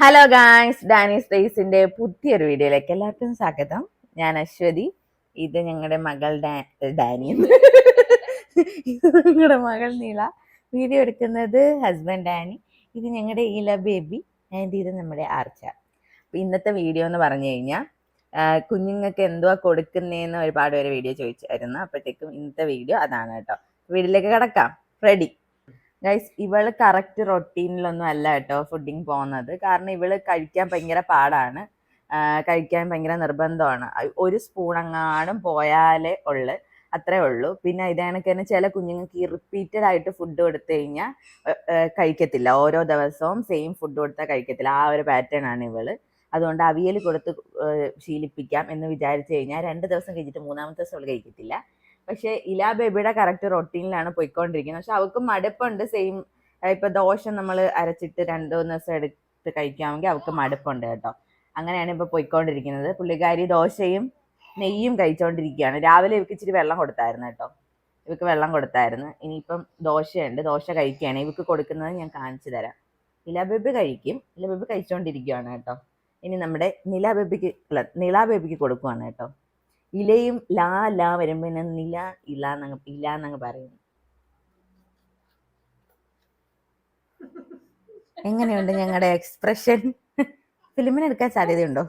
Hello guys Dani സ്പേസിന്റെ പുതിയൊരു വീഡിയോയിലേക്ക് എല്ലാവർക്കും സ്വാഗതം. ഞാൻ അശ്വതി. ഇത് ഞങ്ങളുടെ മകൾ ഡാനി. ഞങ്ങളുടെ മകൾ നീള വീഡിയോ എടുക്കുന്നത് ഹസ്ബൻഡ് ഡാനി. ഇത് ഞങ്ങളുടെ ഇല ബേബി ആൻഡ് ഇത് നമ്മുടെ ആർച്ച. അപ്പം ഇന്നത്തെ വീഡിയോ എന്ന് പറഞ്ഞു കഴിഞ്ഞാൽ കുഞ്ഞുങ്ങൾക്ക് എന്തുവാ കൊടുക്കുന്നതെന്ന് ഒരുപാട് പേര് വീഡിയോ ചോദിച്ചായിരുന്നു. അപ്പോഴത്തേക്കും ഇന്നത്തെ വീഡിയോ അതാണ് കേട്ടോ. വീട്ടിലേക്ക് കിടക്കാം. റെഡി ഗൈസ് ഇവൾ കറക്റ്റ് റൊട്ടീനിലൊന്നും അല്ല കേട്ടോ ഫുഡിങ് പോകുന്നത്. കാരണം ഇവൾ കഴിക്കാൻ ഭയങ്കര പാടാണ്. കഴിക്കാൻ ഭയങ്കര നിർബന്ധമാണ്. ഒരു സ്പൂൺ അങ്ങാടും പോയാലേ ഉള്ളു. അത്രേ ഉള്ളൂ. പിന്നെ ഇതേണക്ക് തന്നെ ചില കുഞ്ഞുങ്ങൾക്ക് ഈ റിപ്പീറ്റഡ് ആയിട്ട് ഫുഡ് കൊടുത്തു കഴിഞ്ഞാൽ കഴിക്കത്തില്ല. ഓരോ ദിവസവും സെയിം ഫുഡ് കൊടുത്താൽ കഴിക്കത്തില്ല. ആ ഒരു പാറ്റേൺ ആണ് ഇവൾ. അതുകൊണ്ട് അവിയൽ കൊടുത്ത് ശീലിപ്പിക്കാം എന്ന് വിചാരിച്ചു കഴിഞ്ഞാൽ രണ്ട് ദിവസം കഴിച്ചിട്ട് മൂന്നാമത്തെ ദിവസം അവൾ കഴിക്കത്തില്ല. പക്ഷേ ഇലാ ബേബിയുടെ കറക്റ്റ് റൊട്ടീനിലാണ് പോയിക്കൊണ്ടിരിക്കുന്നത്. പക്ഷെ അവൾക്ക് മടുപ്പുണ്ട്. സെയിം ഇപ്പൊ ദോശ നമ്മൾ അരച്ചിട്ട് രണ്ടു മൂന്ന് ദിവസം എടുത്ത് കഴിക്കാമെങ്കിൽ അവൾക്ക് മടുപ്പുണ്ട് കേട്ടോ. അങ്ങനെയാണ് ഇപ്പൊ പോയിക്കൊണ്ടിരിക്കുന്നത്. പുള്ളിക്കാരി ദോശയും നെയ്യും കഴിച്ചുകൊണ്ടിരിക്കുകയാണ് രാവിലെ ഇവക്ക് ഇച്ചിരി വെള്ളം കൊടുത്തായിരുന്നു കേട്ടോ. ഇവക്ക് വെള്ളം കൊടുത്തായിരുന്നു. ഇനിയിപ്പം ദോശയുണ്ട്. ദോശ കഴിക്കുകയാണ്. ഇവക്ക് കൊടുക്കുന്നത് ഞാൻ കാണിച്ചു തരാം. നിലാബേബി കഴിക്കും. നില ബേബി കഴിച്ചുകൊണ്ടിരിക്കുകയാണ് കേട്ടോ. ഇനി നമ്മുടെ നിലാബേബിക്ക് നിലാബേബിക്ക് കൊടുക്കുവാണ് കേട്ടോ. ഇലയും ലാ ലാ വരുമ്പോൾ നില ഇല എന്നങ്ങ് ഇല എന്നങ്ങ് പറയുന്നു എങ്ങനെയുണ്ട് ഞങ്ങളുടെ എക്സ്പ്രഷൻ ഫിലിമിന് എടുക്കാൻ സാധ്യതയുണ്ടോ?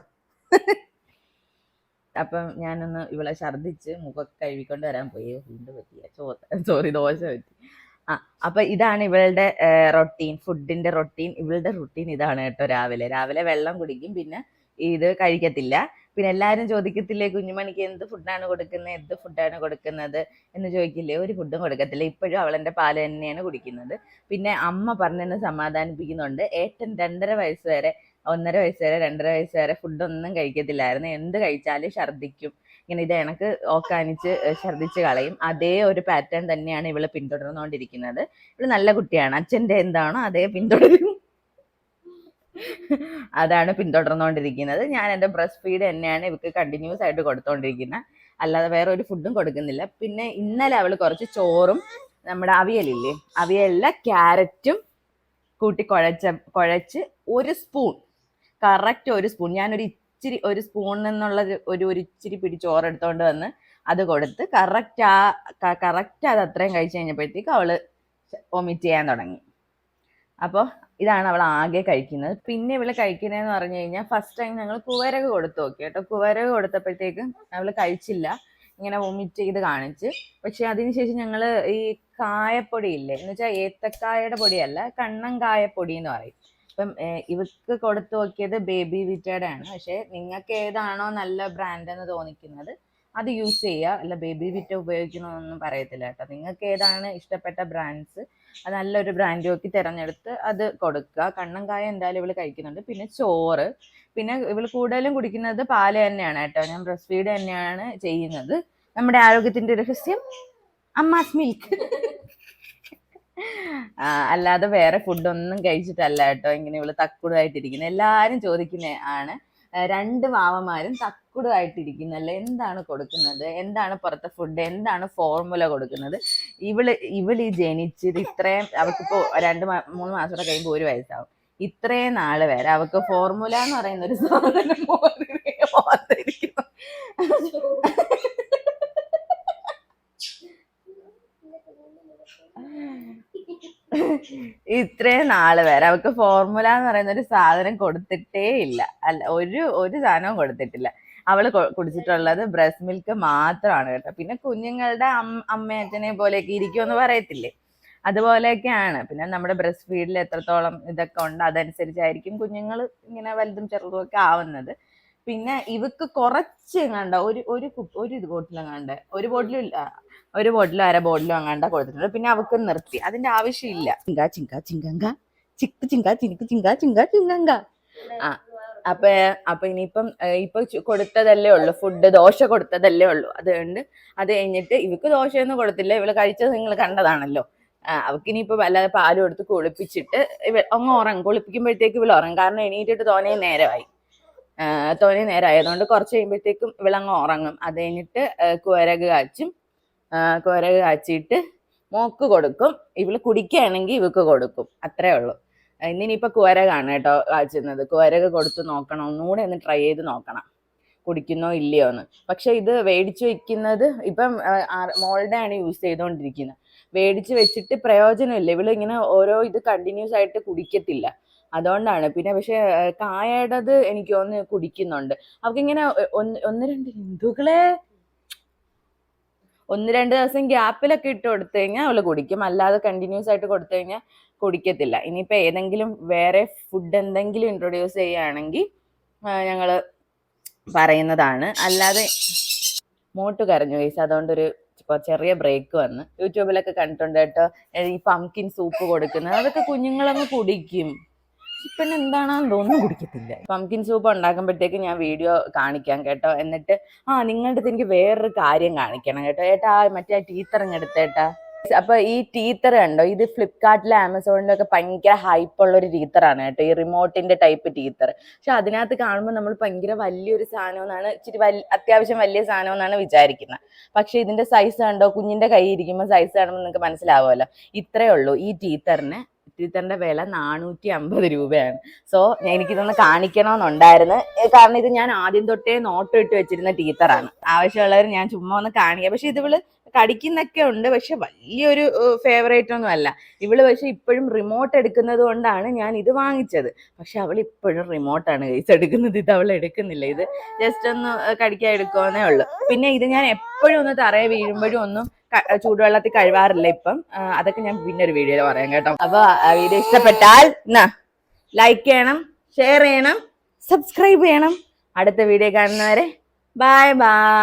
അപ്പം ഞാനൊന്ന് ഇവളെ ഛർദ്ദിച്ച് മുഖമൊക്കെ കഴുകിക്കൊണ്ട് വരാൻ പോയി. ഫുഡ് പറ്റിയ സോറി ദോശ പറ്റി. ആ അപ്പൊ ഇതാണ് ഇവളുടെ റൊട്ടീൻ ഫുഡിന്റെ റൊട്ടീൻ ഇവളുടെ റൊട്ടീൻ ഇതാണ് കേട്ടോ രാവിലെ. രാവിലെ വെള്ളം കുടിക്കും. പിന്നെ ഇത് കഴിക്കത്തില്ല. പിന്നെ എല്ലാവരും ചോദിക്കത്തില്ലേ കുഞ്ഞുമണിക്ക് എന്ത് ഫുഡാണ് കൊടുക്കുന്നത് എന്ത് ഫുഡാണ് കൊടുക്കുന്നത്? എന്ന് ചോദിക്കില്ലേ ഒരു ഫുഡും കൊടുക്കത്തില്ല. ഇപ്പോഴും അവളെന്റെ പാൽ തന്നെയാണ് കുടിക്കുന്നത്. പിന്നെ അമ്മ പറഞ്ഞെന്നെ സമാധാനിപ്പിക്കുന്നുണ്ട്. ഏട്ടൻ രണ്ടര വയസ്സ് വരെ ഒന്നര വയസ്സ് വരെ രണ്ടര വയസ്സ് വരെ ഫുഡൊന്നും കഴിക്കത്തില്ലായിരുന്നു. എന്ത് കഴിച്ചാലും ഛർദ്ദിക്കും. ഇങ്ങനെ ഇത് എനക്ക് ഓക്കാനിച്ച് ഛർദ്ദിച്ച് കളയും. അതേ ഒരു പാറ്റേൺ തന്നെയാണ് ഇവൾ പിന്തുടർന്നുകൊണ്ടിരിക്കുന്നത്. ഇവൾ നല്ല കുട്ടിയാണ്. അച്ഛന്റെ എന്താണോ അതേ പിന്തുടരും. അതാണ് പിന്തുടർന്നുകൊണ്ടിരിക്കുന്നത്. ഞാൻ എന്റെ ബ്രസ്റ്റ് ഫീഡ് തന്നെയാണ് ഇവർക്ക് കണ്ടിന്യൂസ് ആയിട്ട് കൊടുത്തോണ്ടിരിക്കുന്നത് അല്ലാതെ വേറെ ഒരു ഫുഡും കൊടുക്കുന്നില്ല. പിന്നെ ഇന്നലെ അവൾ കുറച്ച് ചോറും നമ്മുടെ അവിയലില്ലേ? അവിയലിലെ ക്യാരറ്റും കൂട്ടി കുഴച്ച കുഴച്ച് ഒരു സ്പൂൺ കറക്റ്റ് ഒരു സ്പൂൺ ഞാനൊരു ഇച്ചിരി ഒരു സ്പൂണിൽ നിന്നുള്ള ഒരു- ഒരു ഒരു ഇച്ചിരി പിടി ചോറ് എടുത്തുകൊണ്ട് വന്ന് അത് കൊടുത്ത് കറക്റ്റ് ആ കറക്റ്റ് അത് അത്രയും കഴിച്ച് കഴിഞ്ഞപ്പോഴത്തേക്ക് അവൾ വൊമിറ്റ് ചെയ്യാൻ തുടങ്ങി. അപ്പോൾ ഇതാണ് അവൾ ആകെ കഴിക്കുന്നത്. പിന്നെ ഇവൾ കഴിക്കുന്നതെന്ന് പറഞ്ഞു കഴിഞ്ഞാൽ ഫസ്റ്റ് ടൈം ഞങ്ങൾ കുവരക കൊടുത്തു നോക്കി കേട്ടോ. കുവരക കൊടുത്തപ്പോഴത്തേക്കും അവൾ കഴിച്ചില്ല. ഇങ്ങനെ വൊമിറ്റ് ചെയ്ത് കാണിച്ച്. പക്ഷെ അതിനുശേഷം ഞങ്ങൾ ഈ കായപ്പൊടി ഇല്ലേ? എന്ന് വെച്ചാൽ ഏത്തക്കായയുടെ പൊടിയല്ല കണ്ണൻ കായപ്പൊടി എന്ന് പറയും. ഇപ്പം ഇവർക്ക് കൊടുത്തു നോക്കിയത് ബേബി വിറ്റയുടെ ആണ്. പക്ഷെ നിങ്ങൾക്ക് ഏതാണോ നല്ല ബ്രാൻഡ് എന്ന് തോന്നിക്കുന്നത് അത് യൂസ് ചെയ്യുക അല്ല ബേബി വിറ്റ ഉപയോഗിക്കണമെന്നൊന്നും പറയത്തില്ല കേട്ടോ. നിങ്ങൾക്ക് ഏതാണ് ഇഷ്ടപ്പെട്ട ബ്രാൻഡ്സ് അത് നല്ലൊരു ബ്രാൻഡ് നോക്കി തിരഞ്ഞെടുത്ത് അത് കൊടുക്കുക. കണ്ണൻകായ എന്തായാലും ഇവൾ കഴിക്കുന്നുണ്ട്. പിന്നെ ചോറ്. പിന്നെ ഇവൾ കൂടുതലും കുടിക്കുന്നത് പാൽ തന്നെയാണ് കേട്ടോ. ഞാൻ ബ്രസ്റ്റ് ഫീഡ് തന്നെയാണ് ചെയ്യുന്നത്. നമ്മുടെ ആരോഗ്യത്തിന്റെ രഹസ്യം അമ്മാസ് മിൽക്ക് അല്ലാതെ വേറെ ഫുഡൊന്നും കഴിച്ചിട്ടല്ല കേട്ടോ. ഇങ്ങനെ ഇവൾ തക്കുടായിട്ടിരിക്കുന്നത്. എല്ലാരും ചോദിക്കുന്ന ആണ്. രണ്ട് മാവന്മാരും തക്കുടുമായിട്ടിരിക്കുന്നല്ലേ എന്താണ് കൊടുക്കുന്നത്? എന്താണ് പുറത്തെ ഫുഡ് എന്താണ് ഫോർമുല കൊടുക്കുന്നത്? ഇവൾ ഇവൾ ഈ ജനിച്ചത് ഇത്രയും അവർക്കിപ്പോ രണ്ട് മൂന്ന് മാസം കൂടെ കഴിയുമ്പോൾ ഒരു വയസ്സാവും. ഇത്രയും നാൾ വരെ അവൾക്ക് ഫോർമുല എന്ന് പറയുന്ന ഒരു സാധനം ഇത്രയും നാൾ വരെ. അവൾക്ക് ഫോർമുല എന്ന് പറയുന്ന ഒരു സാധനം കൊടുത്തിട്ടേ ഇല്ല. അല്ല ഒരു ഒരു സാധനവും കൊടുത്തിട്ടില്ല. അവൾ കുടിച്ചിട്ടുള്ളത് ബ്രസ്റ്റ് മിൽക്ക് മാത്രമാണ് കേട്ടോ. പിന്നെ കുഞ്ഞുങ്ങളുടെ അമ്മ അമ്മയച്ഛനെ പോലെയൊക്കെ ഇരിക്കുമെന്ന് പറയത്തില്ലേ? അതുപോലെയൊക്കെയാണ്. പിന്നെ നമ്മുടെ ബ്രസ്റ്റ് ഫീഡിൽ എത്രത്തോളം ഇതൊക്കെ ഉണ്ട് അതനുസരിച്ചായിരിക്കും കുഞ്ഞുങ്ങൾ ഇങ്ങനെ വലുതും ചെറുതും ഒക്കെ ആവുന്നത്. പിന്നെ ഇവക്ക് കുറച്ച് എങ്ങാണ്ട ഒരു ഒരു ഒരു ഇത് ബോട്ടിൽ എങ്ങാണ്ട് ഒരു ബോട്ടിലും ഇല്ല ഒരു ബോട്ടിലും അര ബോട്ടിലും എങ്ങാണ്ട കൊടുത്തിട്ടുണ്ട്. പിന്നെ അവക്ക് നിർത്തി. അതിന്റെ ആവശ്യമില്ല. ചിങ്ക ചിങ്ക ചിങ്കങ്ക. ചിക്ക് ചിങ്ക ചിനിക്ക് ചിങ്ക ചിങ്ക ചിങ്കങ്ക. ആ അപ്പൊ അപ്പൊ ഇനിയിപ്പം ഇപ്പൊ കൊടുത്തതല്ലേ ഉള്ളൂ. ഫുഡ് ദോശ കൊടുത്തതല്ലേ ഉള്ളൂ. അതുകൊണ്ട് അത് കഴിഞ്ഞിട്ട് ഇവക്ക് ദോശയൊന്നും കൊടുത്തില്ല. ഇവൾ കഴിച്ചത് നിങ്ങൾ കണ്ടതാണല്ലോ. അവക്ക് ഇനിയിപ്പോ വല്ലാതെ പാലും എടുത്ത് കുളിപ്പിച്ചിട്ട് അങ്ങ് ഉറങ്ങും. കുളിപ്പിക്കുമ്പോഴത്തേക്ക് ഇവൾ ഉറങ്ങും. കാരണം എണീറ്റിട്ട് തോനെ നേരമായി. തോനെ നേരമായി ആയതുകൊണ്ട് കുറച്ച് കഴിയുമ്പോഴത്തേക്കും വിളങ്ങ ഉറങ്ങും. അത് കഴിഞ്ഞിട്ട് കുരക് കാച്ചും. കുരക് കാച്ചിട്ട് മോക്ക് കൊടുക്കും. ഇവൾ കുടിക്കുകയാണെങ്കിൽ ഇവക്ക് കൊടുക്കും. അത്രേ ഉള്ളൂ. ഇന്നിനിയിപ്പോൾ കുരകാണ് കേട്ടോ കാച്ചുന്നത്. കുരക് കൊടുത്ത് നോക്കണം. ഒന്നുകൂടെ ഒന്ന് ട്രൈ ചെയ്ത് നോക്കണം. കുടിക്കുന്നോ ഇല്ലയോ എന്ന്. പക്ഷെ ഇത് മേടിച്ച് വെക്കുന്നത് ഇപ്പം മോളുടെ ആണ് യൂസ് ചെയ്തുകൊണ്ടിരിക്കുന്നത്. മേടിച്ച് വെച്ചിട്ട് പ്രയോജനമില്ല. ഇവൾ ഇങ്ങനെ ഓരോ ഇത് കണ്ടിന്യൂസ് ആയിട്ട് കുടിക്കത്തില്ല. അതുകൊണ്ടാണ്. പിന്നെ പക്ഷെ കായടത് എനിക്ക് ഒന്ന് കുടിക്കുന്നുണ്ട്. അവക്കിങ്ങനെ ഒന്ന് രണ്ട് ഹിന്ദുക്കളെ? ഒന്ന് രണ്ട് ദിവസം ഗ്യാപ്പിലൊക്കെ ഇട്ട് കൊടുത്തു കഴിഞ്ഞാൽ അവൾ കുടിക്കും. അല്ലാതെ കണ്ടിന്യൂസ് ആയിട്ട് കൊടുത്തു കഴിഞ്ഞാൽ കുടിക്കത്തില്ല. ഇനിയിപ്പോൾ ഏതെങ്കിലും വേറെ ഫുഡ് എന്തെങ്കിലും ഇൻട്രൊഡ്യൂസ് ചെയ്യുകയാണെങ്കിൽ ഞങ്ങൾ പറയുന്നതാണ്. അല്ലാതെ മോട്ട് കരഞ്ഞു വയസ്സ് അതുകൊണ്ടൊരു ചെറിയ ബ്രേക്ക് വന്ന്. യൂട്യൂബിലൊക്കെ കണ്ടിട്ടുണ്ട് കേട്ടോ. ഈ പംകിൻ സൂപ്പ് കൊടുക്കുന്നത്. അതൊക്കെ കുഞ്ഞുങ്ങളങ്ങ് കുടിക്കും. ഇപ്പം എന്താണെന്ന് തോന്നുന്നു കുടിക്കത്തില്ല. പംകിൻ സൂപ്പ് ഉണ്ടാക്കുമ്പോഴത്തേക്ക് ഞാൻ വീഡിയോ കാണിക്കാം കേട്ടോ. എന്നിട്ട് ആ നിങ്ങളുടെ എനിക്ക് വേറൊരു കാര്യം കാണിക്കണം കേട്ടോ. ഏട്ടാ മറ്റേ ടീത്തറിങ് എടുത്തേട്ടാ അപ്പൊ ഈ ടീത്തർ കണ്ടോ ഇത് ഫ്ലിപ്കാർട്ടിലെ ആമസോണിലൊക്കെ ഭയങ്കര ഹൈപ്പുള്ള ഒരു ടീത്തറാണ് കേട്ടോ. ഈ റിമോട്ടിന്റെ ടൈപ്പ് ടീത്തർ പക്ഷെ അതിനകത്ത് കാണുമ്പോൾ നമ്മൾ ഭയങ്കര വലിയൊരു സാധനം എന്നാണ് ഇച്ചിരി അത്യാവശ്യം വലിയ സാധനം എന്നാണ് വിചാരിക്കുന്നത്. പക്ഷെ ഇതിന്റെ സൈസ് കണ്ടോ? കുഞ്ഞിന്റെ കൈ ഇരിക്കുമ്പോൾ സൈസ് കാണുമ്പോൾ നിങ്ങൾക്ക് മനസ്സിലാവുമല്ലോ. ഇത്രയേ ഉള്ളൂ ഈ ടീത്തറിന് ടീത്തറിന്റെ വില നാനൂറ്റി അമ്പത് രൂപയാണ്. സോ എനിക്കിതൊന്ന് കാണിക്കണമെന്നുണ്ടായിരുന്നു. കാരണം ഇത് ഞാൻ ആദ്യം തൊട്ടേ നോട്ട് ഇട്ട് വെച്ചിരുന്ന ടീച്ചറാണ് ആവശ്യമുള്ളവർ ഞാൻ ചുമ്മാ ഒന്ന് കാണിക്കുക പക്ഷെ ഇത് ഇവൾ കടിക്കുന്നൊക്കെ ഉണ്ട്. പക്ഷെ വലിയൊരു ഫേവറേറ്റ് ഒന്നും അല്ല. ഇവൾ പക്ഷെ ഇപ്പോഴും റിമോട്ട് എടുക്കുന്നത് കൊണ്ടാണ് ഞാൻ ഇത് വാങ്ങിച്ചത്. പക്ഷെ അവൾ ഇപ്പോഴും റിമോട്ടാണ് കേസ് എടുക്കുന്നത് ഇത് അവൾ എടുക്കുന്നില്ല. ഇത് ജസ്റ്റ് ഒന്ന് കടിക്കാൻ എടുക്കുമെന്നേ ഉള്ളൂ. പിന്നെ ഇത് ഞാൻ എപ്പോഴും ഒന്ന് തറയെ വീഴുമ്പോഴും ഒന്നും ചൂടുവെള്ളത്തിൽ കഴുകാറില്ല ഇപ്പം. അതൊക്കെ ഞാൻ പിന്നെ ഒരു വീഡിയോയിൽ പറയാം കേട്ടോ. അപ്പൊ വീഡിയോ ഇഷ്ടപ്പെട്ടാൽ ലൈക്ക് ചെയ്യണം ഷെയർ ചെയ്യണം സബ്സ്ക്രൈബ് ചെയ്യണം. അടുത്ത വീഡിയോ കാണുന്നവരെ ബൈ ബൈ